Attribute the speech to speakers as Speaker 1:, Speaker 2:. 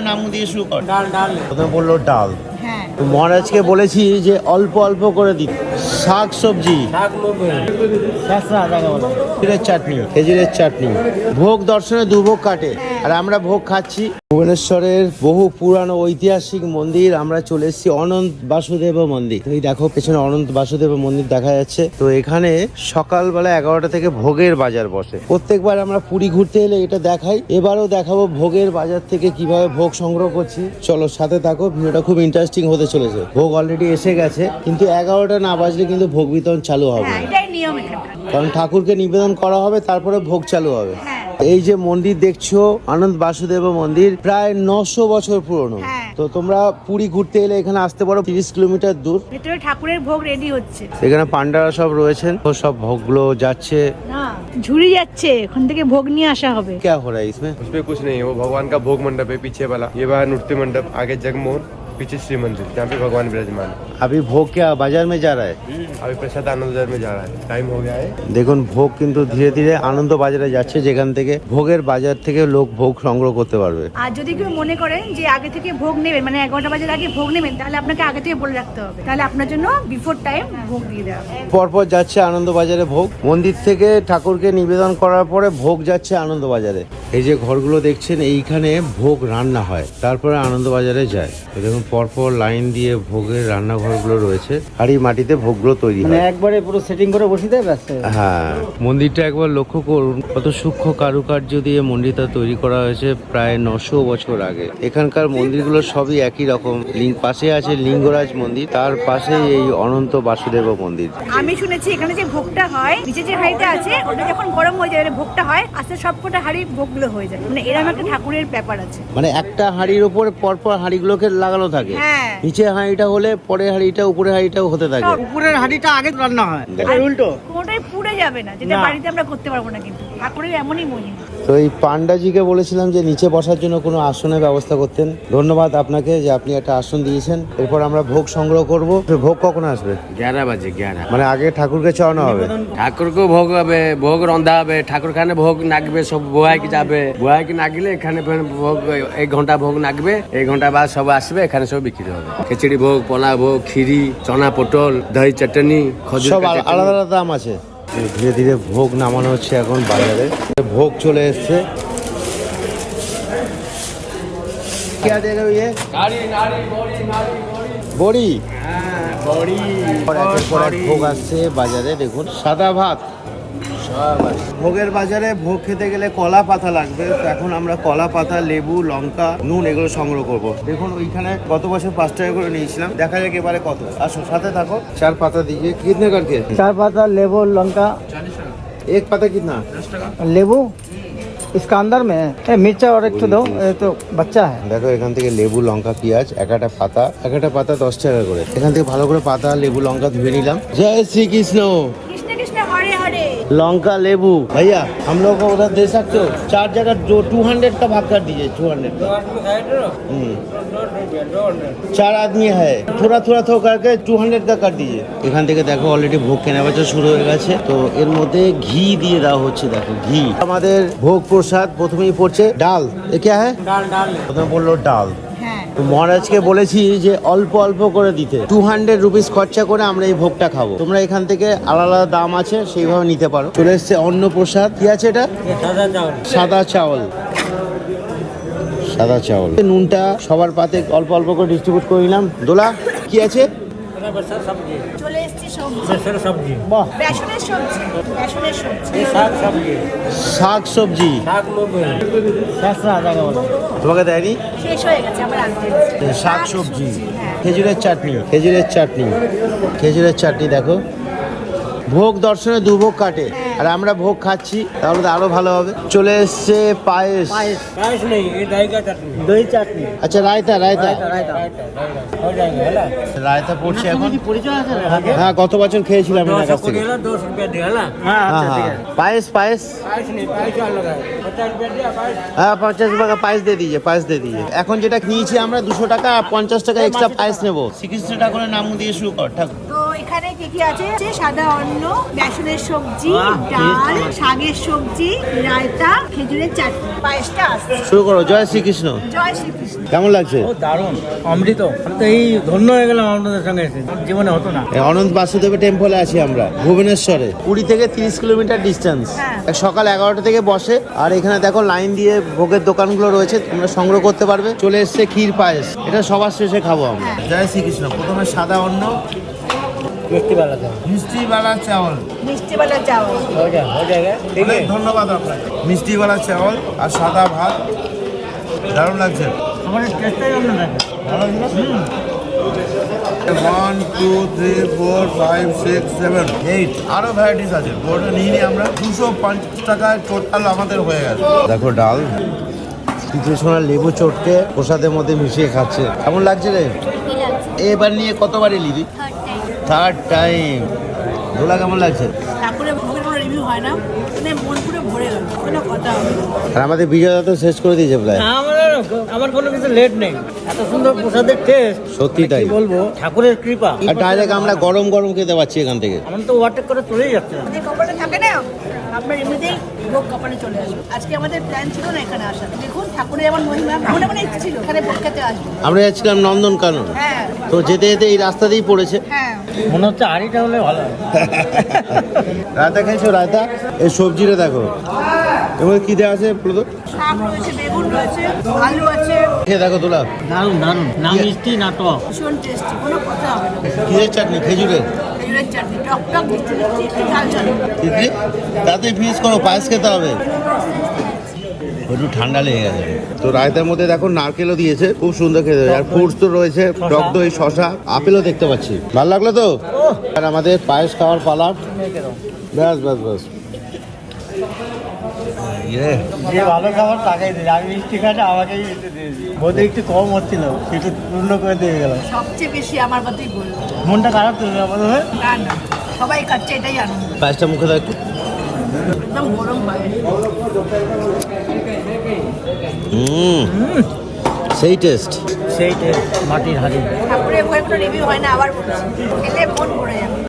Speaker 1: নাম দিয়ে শুরু কর।
Speaker 2: ডাল ডাল।
Speaker 1: প্রথমে বলল ডাল।
Speaker 3: হ্যাঁ।
Speaker 1: তো মহারাজকে বলেছি যে অল্প অল্প করে দিতে। শাক সবজি। খেজুরের চাটনি খেজুরের চাটনি। ভোগ দর্শনে দুভোগ কাটে, আর আমরা ভোগ খাচ্ছি। ভুবনেশ্বরের বহু পুরানো ঐতিহাসিক মন্দির, আমরা চলে এসেছি অনন্ত বাসুদেব মন্দির। এই দেখো, পেছনে অনন্ত বাসুদেব মন্দির দেখা যাচ্ছে। তো এখানে সকালবেলা এগারোটা থেকে ভোগের বাজার বসে। প্রত্যেকবার আমরা পুরী ঘুরতে এলে এটা দেখাই। এবারও দেখাবো ভোগের বাজার থেকে কীভাবে ভোগ সংগ্রহ করছি। চলো সাথে থাকো, ভিডিওটা খুব ইন্টারেস্টিং হতে চলেছে। ভোগ অলরেডি এসে গেছে, কিন্তু এগারোটা না বাজলে কিন্তু ভোগ বিতরণ চালু হবে
Speaker 3: হ্যাঁ
Speaker 1: না।
Speaker 3: এটাই নিয়ম এখানকার
Speaker 1: কারণ ঠাকুরকে নিবেদন করা হবে তারপরে ভোগ চালু হবে
Speaker 3: হ্যাঁ।
Speaker 1: এই যে মন্দির দেখছো আনন্দ বাসুদেব মন্দির প্রায় নশো বছর পুরনো
Speaker 3: হ্যাঁ।
Speaker 1: তো তোমরা পুরী ঘুরতে এলে এখানে আসতে পারো তিরিশ কিলোমিটার দূর
Speaker 3: ভেতরে ঠাকুরের ভোগ রেডি হচ্ছে
Speaker 1: এখানে পান্ডারা সব রয়েছেন তো সব ভোগগুলো যাচ্ছে
Speaker 3: না ঝুড়ি যাচ্ছে ওখান থেকে ভোগ নিয়ে আসা হবে
Speaker 1: क्या हो रहा है इसमें
Speaker 4: उसमें कुछ नहीं है वो भगवान का भोग मंडप है पीछे वाला ये बाहर नृत्य मंडप आगे जगमोहन पीछे श्री मंदिर जहाँ पे भगवान विराजमान है
Speaker 1: अभी भोग क्या बाजार में जा रहा है
Speaker 4: अभी प्रसाद आनंद बाजार में जा रहा है टाइम हो गया है
Speaker 1: দেখুন ভোগ কিন্তু ধীরে ধীরে আনন্দ বাজারে যাচ্ছে যেখান থেকে ভোগের বাজার থেকে লোক ভোগ সংগ্রহ করতে পারবে
Speaker 3: আর যদি কেউ মনে করেন যে আগে থেকে ভোগ নেবেন মানে এগারোটা বাজার আগে ভোগ নেবেন তাহলে আপনাকে আগে থেকে বলে রাখতে হবে তাহলে আপনার জন্য বিফোর টাইম ভোগ দিয়ে দেওয়া হবে
Speaker 1: পরপর যাচ্ছে আনন্দ বাজারে ভোগ মন্দির থেকে ঠাকুরকে নিবেদন করার পরে ভোগ যাচ্ছে আনন্দ বাজারে এই যে ঘরগুলো দেখছেন এইখানে ভোগ রান্না হয় তারপরে আনন্দ বাজারে যায় এই দেখুন পরপর লাইন দিয়ে ভোগের রান্নাঘরগুলো রয়েছে। আর এই মাটিতে ভোগগুলো তৈরি
Speaker 2: মানে
Speaker 1: হয়।
Speaker 2: একবারে পুরো সেটিং করে বসে দেয় ব্যাস।
Speaker 1: হ্যাঁ। মন্দিরটা একবার লক্ষ্য করুন কত সূক্ষ্ম কারুকার্য দিয়ে মন্দিরটা তৈরি করা হয়েছে প্রায় নশো বছর আগে। এখানকার মন্দিরগুলো সবই একই রকম। লিঙ্গ পাশে আছে লিঙ্গরাজ মন্দির তার পাশে এই অনন্ত বাসুদেব মন্দির।
Speaker 3: আমি শুনেছি এখানে যে ভোগটা হয় নিচে যে হাঁড়িটা আছে ওটা যখন গরম হয়ে যায় মানে ভোগটা হয় আস্তে সবকটা হাঁড়ি ভোগগুলো হয়ে যায়। মানে এরকম একটা ঠাকুরের ব্যাপার আছে।
Speaker 1: মানে একটা হাঁড়ির উপর পরপর হাঁড়িগুলোকে লাগানো থাকে।
Speaker 3: হ্যাঁ।
Speaker 1: নিচে হাঁড়িটা হলে পরের হাঁড়িটা উপরের হাঁড়িটাও হতে থাকে।
Speaker 2: উপরের হাঁড়িটা আগে রান্না হয়। আর উল্টো
Speaker 3: কোনোটাই পুড়ে যাবে না যেটা বাড়িতে আমরা করতে পারব না কিন্তু। ঠাকুরের এমনই মহিমা।
Speaker 1: তো এই পান্ডাজিকে বলেছিলাম যে নিচে বসার জন্য কোনো আসনের ব্যবস্থা করতেন। ধন্যবাদ আপনাকে যে আপনি একটা আসন দিয়েছেন। এরপর আমরা ভোগ সংগ্রহ করব। ভোগ কখন আসবে?
Speaker 5: গ্যারা বাজে গ্যারা
Speaker 1: মানে আগে ঠাকুরকে চড়ানো হবে?
Speaker 5: ঠাকুরকে ভোগ হবে ভোগ রন্ধা হবে ঠাকুর খানে ভোগ নাগবে সব বোয়াইকে যাবে। বুহাইকে নাগলে এখানে ফের ভোগ এক ঘণ্টা ভোগ নাগবে এক ঘণ্টা বাদ সব আসবে এখানে সব বিক্রি হবে। খিচুড়ি ভোগ পোলা ভোগ খিরি চনা পটল দই চাটনি খজুর
Speaker 1: সব। আলাদা আলাদা দাম আছে? ধীরে ধীরে ভোগ নামানো হচ্ছে এখন বাজারে। ভোগ চলে এসছে। বড়ি
Speaker 2: বড়ি।
Speaker 1: ভোগ আসছে বাজারে দেখুন সাদা ভাত। ভোগের বাজারে ভোগ খেতে গেলে কলা পাতা লাগবে তো এখন আমরা কলা পাতা লেবু লঙ্কা নুন এগুলো সংগ্রহ করব দেখুন ওইখানে গত বছর পাঁচ টাকা করে নিয়েছিলাম দেখা যাক এবারে কত আসো সাথে থাকো চার পাতা দিকে কিতনে করকে
Speaker 2: চার পাতা লেবু लंका
Speaker 1: एक पता कितना
Speaker 2: লেবু इसका अंदर में है ए, मिर्चा और एक तो दो ये तो बच्चा है
Speaker 1: দেখো এখান থেকে লেবু লঙ্কা পেঁয়াজ এক একটা পাতা এক একটা পাতা দশ টাকা করে এখান থেকে ভালো করে পাতা লেবু লঙ্কা ধুয়ে নিলাম জয় শ্রীকৃষ্ণ
Speaker 3: কৃষ্ণ কৃষ্ণ হরে হরে
Speaker 1: लौंका लेबू भैया हम लोग को उधर दे सकते हो चार जगह जो टू हंड्रेड का भाग कर दीजिए टू हंड्रेड का हम्म। चार आदमी है थोड़ा थोड़ा थोड़ा करके टू हंड्रेड का कर दीजिए এখান থেকে দেখো অলরেডি ভোগ কেনা বেচা শুরু হয়ে গেছে তো এর মধ্যে ঘি দিয়ে দেওয়া হচ্ছে দেখো ঘি আমাদের ভোগ প্রসাদ প্রথমেই পড়ছে ডাল এ কে হ্যাঁ
Speaker 2: डाल डाल
Speaker 1: প্রথমে বললো ডাল
Speaker 3: হ্যাঁ
Speaker 1: তো মহারাজকে বলেছি যে অল্প অল্প করে দিতে। টু হান্ড্রেড রুপিস খরচা করে আমরা এই ভোগটা খাব। তোমরা এখান থেকে আলাদা দাম আছে সেইভাবে নিতে পারো। চলে এসছে অন্নপ্রসাদ। কি আছে এটা? সাদা চাউল। সাদা চাউল। নুনটা সবার পাতে অল্প অল্প করে ডিস্ট্রিবিউট করে নিলাম। দোলা কি আছে?
Speaker 2: শাক সবজি।
Speaker 1: শাক তোমাকে দেয়নি? শাক সবজি। খেজুরের চাটনি খেজুরের চাটনি। খেজুরের চাটনি দেখো। ভোগ দর্শনে দুভোগ কাটে। আর আমরা ভোগ খাচ্ছি তাহলে তো আরও ভালো হবে। চলে এসছে পায়েস।
Speaker 2: পায়েস। নেই
Speaker 1: আচ্ছা রায়তা রায়তা। রায়তা পড়ছে এখন। হ্যাঁ কত বছর খেয়েছিলাম এনার কাছ থেকে।
Speaker 2: হ্যাঁ,
Speaker 1: হ্যাঁ। পায়েস পায়েস? হ্যাঁ পঞ্চাশ টাকা পায়েস দিয়ে দিয়ে পায়েস দিয়ে দিয়ে এখন যেটা নিয়েছি আমরা দুশো টাকা পঞ্চাশ টাকা এক্সট্রা পায়েস নেব। শ্রীকৃষ্ণ ঠাকুরের নাম দিয়ে শুরু কর ঠাকুর।
Speaker 3: এখানে কি কি আছে? সাদা অন্ন বেসনের সবজি ডাল শাকের সবজি রায়তা খেজুরের চাটনি। পায়েসটা আছে
Speaker 1: শুরু করো জয় শ্রীকৃষ্ণ।
Speaker 3: জয় শ্রীকৃষ্ণ।
Speaker 1: কেমন লাগছে?
Speaker 2: ও দারুণ। অমৃত। আমি তো এই ধন্য হয়ে গেলাম আপনাদের সঙ্গে এসে। জীবনে হতো না।
Speaker 1: অনন্ত বাসুদেব টেম্পলে আছি আমরা ভুবনেশ্বরে। কুড়ি থেকে তিরিশ কিলোমিটার ডিস্টেন্স
Speaker 3: হ্যাঁ।
Speaker 1: সকাল এগারোটা থেকে বসে আর এখানে দেখো লাইন দিয়ে ভোগের দোকানগুলো রয়েছে তোমরা সংগ্রহ করতে পারবে। চলে এসছে ক্ষীর পায়েস। এটা সবার শেষে খাব আমরা। জয় শ্রীকৃষ্ণ। প্রথমে সাদা অন্ন
Speaker 2: মিষ্টি
Speaker 1: মিষ্টিওয়ালা চাওয়াল
Speaker 2: হয়ে যায় হয়ে যায় ঠিক
Speaker 1: অনেক ধন্যবাদ আপনাকে। মিষ্টিওয়ালা চাওয়াল আর সাদা ভাত। দারুণ লাগছে।
Speaker 2: টেস্টটাই অন্য
Speaker 1: one two three four five six seven eight আরও ভ্যারাইটিস আছে। ওটা নিয়ে নিই আমরা দুশো পঞ্চাশ টাকায় টোটাল আমাদের হয়ে গেছে। দেখো ডাল কিছু সোনা লেবু চটকে প্রসাদের মধ্যে মিশিয়ে খাচ্ছে। কেমন লাগছে রে? এবার নিয়ে কতবার এলি থার্ড টাইম ধুলা কেমন লাগছে?
Speaker 3: রিভিউ হয় না। মানে পুরো ভরে গেল। কথা
Speaker 1: আর আমাদের বিজয় তো শেষ করে দিয়েছে প্রায়।
Speaker 2: আমার আমার কোনো কিছু লেট নেই। এত সুন্দর প্রসাদের টেস্ট
Speaker 1: সত্যি তাই
Speaker 2: কি বলব? ঠাকুরের কৃপা।
Speaker 1: আর ডাইরেক্ট আমরা গরম গরম খেতে পাচ্ছি এখান থেকে।
Speaker 2: আমরা তো ওয়াটার করে চলেই যাচ্ছে
Speaker 3: থাকে না? আপনার এমনিতেই ভোগ কপালে চলে আসবে। আজকে আমাদের প্ল্যান ছিল না এখানে আসা দেখুন ঠাকুরের আমার মহিমা মনে মনে ইচ্ছে ছিল এখানে ভোগ খেতে আসব।
Speaker 1: আমরা যাচ্ছিলাম নন্দনকানন।
Speaker 3: হ্যাঁ।
Speaker 1: তো যেতে যেতে এই রাস্তা দিয়েই পড়েছে।
Speaker 3: হ্যাঁ।
Speaker 2: মনে হচ্ছে হাড়িটা হলে ভালো
Speaker 1: রায়তা খেয়েছো রায়তা? এই সবজিটা দেখো। মধ্যে কি দেওয়া আছে বলো
Speaker 3: শাক রয়েছে বেগুন রয়েছে আলু আছে।
Speaker 1: খেয়ে দেখো তোলা।
Speaker 2: না মিষ্টি না টক।
Speaker 3: ভীষণ টেস্টি কোনো কথা হবে না।
Speaker 1: কিসের চাটনি? খেজুরের?
Speaker 3: খেজুরের চাটনি টক টক মিষ্টি মিষ্টি একটু ঝাল ঝাল।
Speaker 1: তিতলি তাতে ফিস করো পায়েস খেতে হবে? একটু ঠান্ডা লেগে গেছে। তো রায়তার মধ্যে দেখো নারকেলও দিয়েছে খুব সুন্দর খেতে আর ফ্রুটস তো রয়েছে টক দই শশা আপেলও দেখতে পাচ্ছি। ভালো লাগল তো? আর আমাদের পায়েস খাওয়ার পালা। ব্যাস ব্যাস ব্যাস।
Speaker 2: যে ভালো খাবার তাকেই দিলে। আমি মিষ্টি খাটা আমাকেই দিয়েছি। বোধহয় একটু কম হচ্ছিল পূর্ণ করে দিয়ে গেল।
Speaker 3: সবচেয়ে বেশি আমার কথাই বলব
Speaker 2: মনটা খারাপ ছিল না বোধ হয়
Speaker 3: না না সবাই খাচ্ছে এটাই আনন্দ।
Speaker 1: পায়েসটা মুখে দাও একটু।
Speaker 3: একদম গরম
Speaker 1: হুম সেই টেস্ট
Speaker 2: সেই টেস্ট মাটির হাড়ি।
Speaker 3: কোনো রিভিউ হয় না আবার বলছি। খেলে মন ভরে যাবে।